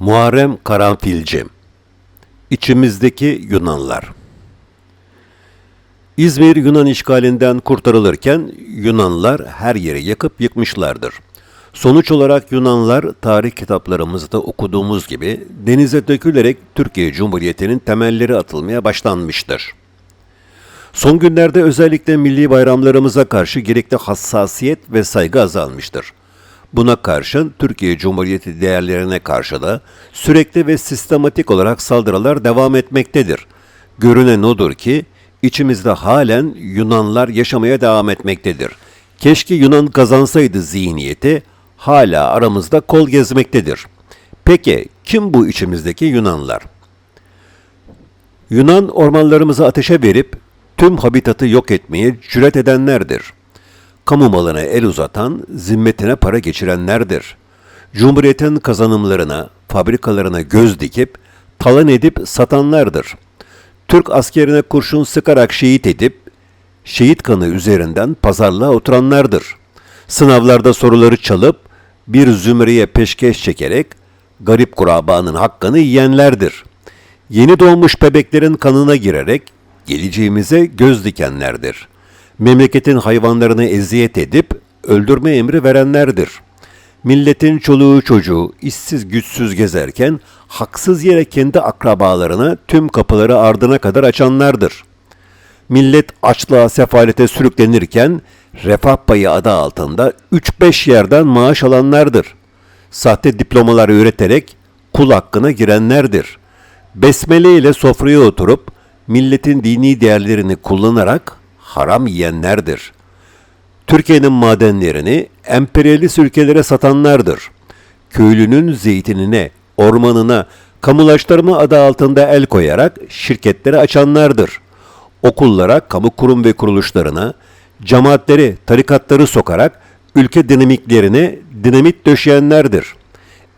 Muharrem Karanfilci İçimizdeki Yunanlar İzmir Yunan işgalinden kurtarılırken Yunanlar her yeri yakıp yıkmışlardır. Sonuç olarak Yunanlar tarih kitaplarımızda okuduğumuz gibi denize dökülerek Türkiye Cumhuriyeti'nin temelleri atılmaya başlanmıştır. Son günlerde özellikle milli bayramlarımıza karşı gerekli hassasiyet ve saygı azalmıştır. Buna karşın Türkiye Cumhuriyeti değerlerine karşı da sürekli ve sistematik olarak saldırılar devam etmektedir. Görünen odur ki içimizde halen Yunanlar yaşamaya devam etmektedir. Keşke Yunan kazansaydı zihniyeti hala aramızda kol gezmektedir. Peki kim bu içimizdeki Yunanlar? Yunan ormanlarımızı ateşe verip tüm habitatı yok etmeye cüret edenlerdir. Kamu malına el uzatan, zimmetine para geçirenlerdir. Cumhuriyetin kazanımlarına, fabrikalarına göz dikip, talan edip satanlardır. Türk askerine kurşun sıkarak şehit edip, şehit kanı üzerinden pazarlığa oturanlardır. Sınavlarda soruları çalıp, bir zümreye peşkeş çekerek, garip kurabanın hakkını yiyenlerdir. Yeni doğmuş bebeklerin kanına girerek, geleceğimize göz dikenlerdir. Memleketin hayvanlarını eziyet edip öldürme emri verenlerdir. Milletin çoluğu çocuğu işsiz güçsüz gezerken haksız yere kendi akrabalarına tüm kapıları ardına kadar açanlardır. Millet açlığa sefalete sürüklenirken refah payı adı altında 3-5 yerden maaş alanlardır. Sahte diplomalar üreterek kul hakkına girenlerdir. Besmele ile sofraya oturup milletin dini değerlerini kullanarak haram yiyenlerdir. Türkiye'nin madenlerini emperyalist ülkelere satanlardır. Köylünün zeytinine, ormanına, kamulaştırma adı altında el koyarak şirketleri açanlardır. Okullara, kamu kurum ve kuruluşlarına, cemaatleri, tarikatları sokarak ülke dinamiklerine dinamit döşeyenlerdir.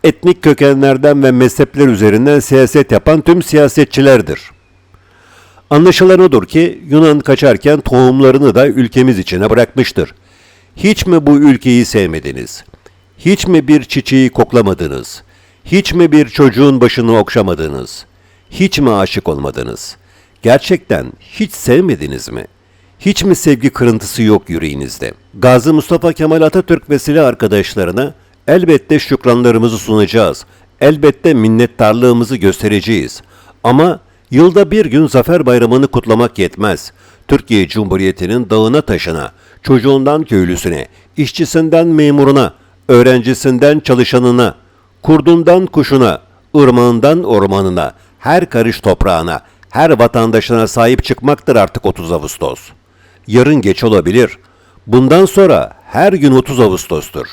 Etnik kökenlerden ve mezhepler üzerinden siyaset yapan tüm siyasetçilerdir.'' Anlaşılan odur ki Yunan kaçarken tohumlarını da ülkemiz içine bırakmıştır. Hiç mi bu ülkeyi sevmediniz? Hiç mi bir çiçeği koklamadınız? Hiç mi bir çocuğun başını okşamadınız? Hiç mi aşık olmadınız? Gerçekten hiç sevmediniz mi? Hiç mi sevgi kırıntısı yok yüreğinizde? Gazi Mustafa Kemal Atatürk ve silah arkadaşlarına elbette şükranlarımızı sunacağız. Elbette minnettarlığımızı göstereceğiz. Ama Yılda bir gün Zafer Bayramı'nı kutlamak yetmez. Türkiye Cumhuriyeti'nin dağına taşına, çocuğundan köylüsüne, işçisinden memuruna, öğrencisinden çalışanına, kurdundan kuşuna, ırmağından ormanına, her karış toprağına, her vatandaşına sahip çıkmaktır artık 30 Ağustos. Yarın geç olabilir. Bundan sonra her gün 30 Ağustos'tur.